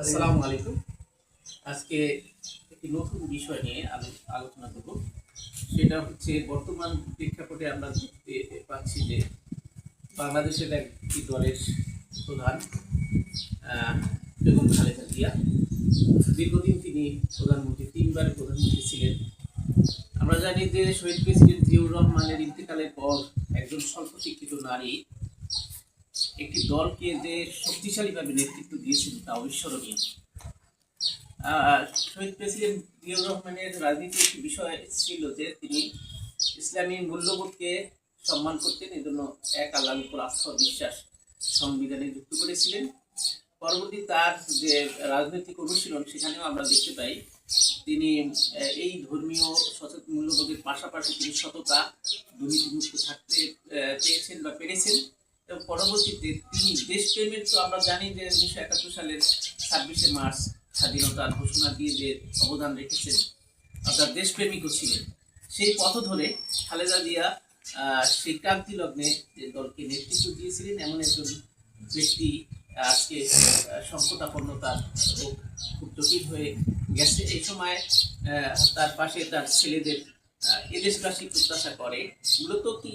আসসালামু আলাইকুম। আজকে একটি নতুন বিষয় নিয়ে আমি আলোচনা করব। সেটা হচ্ছে বর্তমান প্রেক্ষাপটে আমরা দেখতে পাচ্ছি যে বাংলাদেশের একটি দলের প্রধান বেগম খালেদা জিয়া। দীর্ঘদিন তিনি প্রধানমন্ত্রী, তিনবারের প্রধানমন্ত্রী ছিলেন। আমরা জানি যে শহীদ প্রেসিডেন্ট জিয়াউর রহমানের ইন্তেকালের পর একজন স্বল্প শিক্ষিত নারী একটি দলকে যে শক্তিশালীভাবে নেতৃত্ব দিয়েছিল তা অবিস্মরণীয়। শহীদ প্রেসিডেন্ট জিয়াউর রহমানের রাজনীতির একটি বিষয় ছিল যে তিনি ইসলামী মূল্যবোধকে সম্মান করতেন এজন্য এক আল্লাহর উপর আস্থা বিশ্বাস সংবিধানে যুক্ত করেছিলেন। পরবর্তী তার যে রাজনৈতিক অনুশীলন সেখানেও আমরা দেখতে পাই তিনি এই ধর্মীয় সচেতন মূল্যবোধের পাশাপাশি তিনি সততা দুর্নীতিমুক্ত থাকতে আহ, চেয়েছেন বা পেরেছেন। এবং পরবর্তীতে তিনি দেশপ্রেমের তো আমরা জানি যে উনিশশো একাত্তর সালের ছাব্বিশে মার্চ স্বাধীনতার ঘোষণা দিয়ে যে অবদান রেখেছেন অর্থাৎ দেশপ্রেমিকও ছিলেন সেই পথ ধরে খালেদা জিয়া সেই ক্রান্তি লগ্নে যে দলকে নেতৃত্ব দিয়েছিলেন, এমন একজন ব্যক্তি আজকে সংকটাপন্নতার খুব জটিল হয়ে গেছে। এই সময় তার পাশে তার ছেলেদের এদেশবাসী প্রত্যাশা করে। মূলত কি,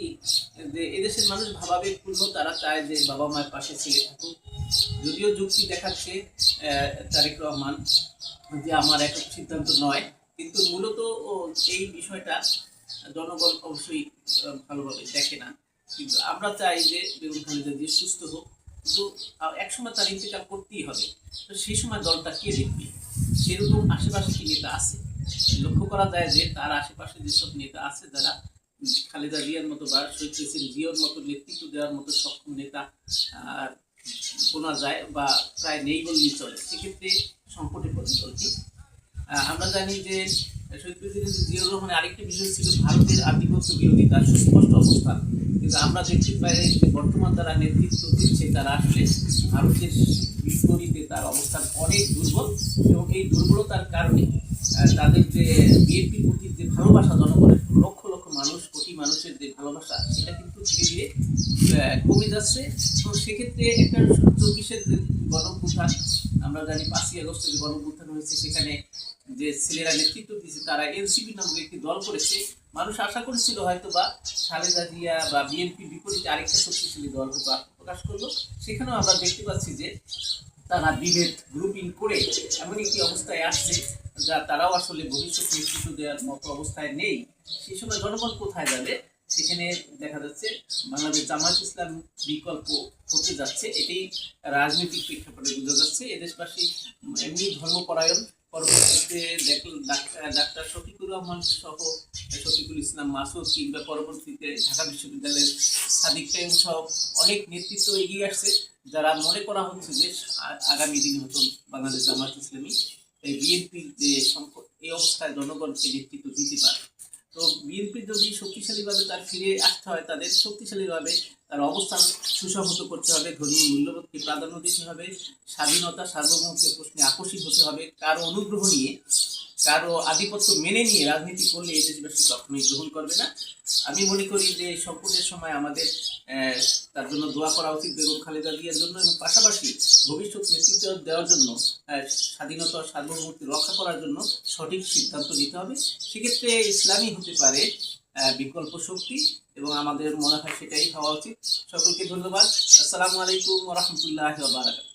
যে এদেশের মানুষ ভাবাবেগপূর্ণ তারা চায় যে বাবা মায়ের পাশে ছেলে থাকুক। যদিও যুক্তি দেখাচ্ছে তারেক রহমান, যে আমার একক সিদ্ধান্ত নয়। কিন্তু মূলত এই বিষয়টা জনগণ অবশ্যই ভালোভাবে দেখে না। কিন্তু আমরা চাই যে বেগম খালেদা জিয়া সুস্থ হোক। কিন্তু একসময় তার ইন্তেকাল করতেই হবে। তো সেই সময় দলটা কে দেখবে? সেরকম আশেপাশে কি নেতা আছে? লক্ষ্য করা যায় যে তার আশেপাশে যেসব নেতা আছে, যারা খালেদা জিয়ার মতো বা শহীদ প্রেসিডেন্ট জিয়ার মতো নেতৃত্ব দেওয়ার মতো সক্ষম নেতা শোনা যায় বা প্রায় নেই বললেই চলে। সেক্ষেত্রে সংকটে পড়ে দলটি। আমরা জানি যে শহীদ প্রেসিডেন্ট জিয়াউর রহমানের আরেকটি বিষয় ছিল ভারতের আধিপত্য বিরোধী, তার সুস্পষ্ট অবস্থান। কিন্তু আমরা দেখতে পাই যে বর্তমান যারা নেতৃত্ব দিচ্ছে, তারা আসলে ভারতের বিপরীতে তার অবস্থান অনেক দুর্বল এবং এই দুর্বলতার কারণে তাদের যে বিএনপির প্রতি যে ভালোবাসা, জনগণের লক্ষ লক্ষ মানুষ, কোটি মানুষের যে ভালোবাসা, সেটা কিন্তু ধীরে ধীরে কমে যাচ্ছে। তো সেক্ষেত্রে একটা চব্বিশের যে গণপুত্থান আমরা জানি পাঁচই আগস্টে যে গণপুত্থান হয়েছে, সেখানে যে ছেলেরা নেতৃত্ব দিয়েছে, তারা এনসিপি নামক একটি দল করেছে। মানুষ আশা করেছিল হয়তো বা খালেদা জিয়া বা বিএনপির বিপরীতে আরেকটা শক্তিশালী দল হয়তো আত্মপ্রকাশ করল। সেখানেও আমরা দেখতে পাচ্ছি যে তারা বিভেদ, গ্রুপিং করে এমন একটি অবস্থায় আসছে। যা তারাও আসলে ভবিষ্যৎ নেতৃত্ব দেওয়ার মতো অবস্থায় নেই, সেই সময় জনগণ কোথায় যাবে? সেখানে দেখা যাচ্ছে বাংলাদেশ জামাত ইসলাম বিকল্প হতে যাচ্ছে, এটি রাজনৈতিক প্রেক্ষাপটে বোঝা যাচ্ছে। এদেশবাসী এমনি ধর্মপরায়ণ, পরবর্তীতে দেখল ডাক্তার শফিকুর রহমান সহ শফিকুল ইসলাম মাসুদ কিংবা পরবর্তীতে ঢাকা বিশ্ববিদ্যালয়ের সাদিক টাইম সহ অনেক নেতৃত্ব এগিয়ে আসছে, যারা মনে করা হচ্ছে যে আগামী দিনে হয়তো বাংলাদেশ জামাত ইসলামী এই বিএনপির যে সংকট এই অবস্থায় জনগণকে নেতৃত্ব দিতে পারে। তো বিএনপি যদি শক্তিশালীভাবে তার ফিরে আসতে হয়, তাদের শক্তিশালীভাবে তার অবস্থান সুসংহত করতে হবে, ধর্মীয় মূল্যবোধকে প্রাধান্য দিতে হবে, স্বাধীনতা সার্বভৌমত্বের প্রশ্নে আকস্মিক হতে হবে, কারও অনুগ্রহ নিয়ে, কারও আধিপত্য মেনে নিয়ে রাজনীতি করলে এই দেশবাসী কখনোই গ্রহণ করবে না। আমি মনে করি যে সংকটের সময় আমাদের তার জন্য দোয়া করা উচিত বেগম খালেদা জিয়ার জন্য এবং পাশাপাশি ভবিষ্যৎ নেতৃত্ব দেওয়ার জন্য স্বাধীনতা, সার্বভৌমত্ব রক্ষা করার জন্য সঠিক সিদ্ধান্ত নিতে হবে। সেক্ষেত্রে ইসলামী হতে পারে বিকল্প শক্তি এবং আমাদের মনে হয় সেটাই হওয়া উচিত। সকলকে ধন্যবাদ। আসসালামু আলাইকুম রহমতুল্লাহ বারাকাত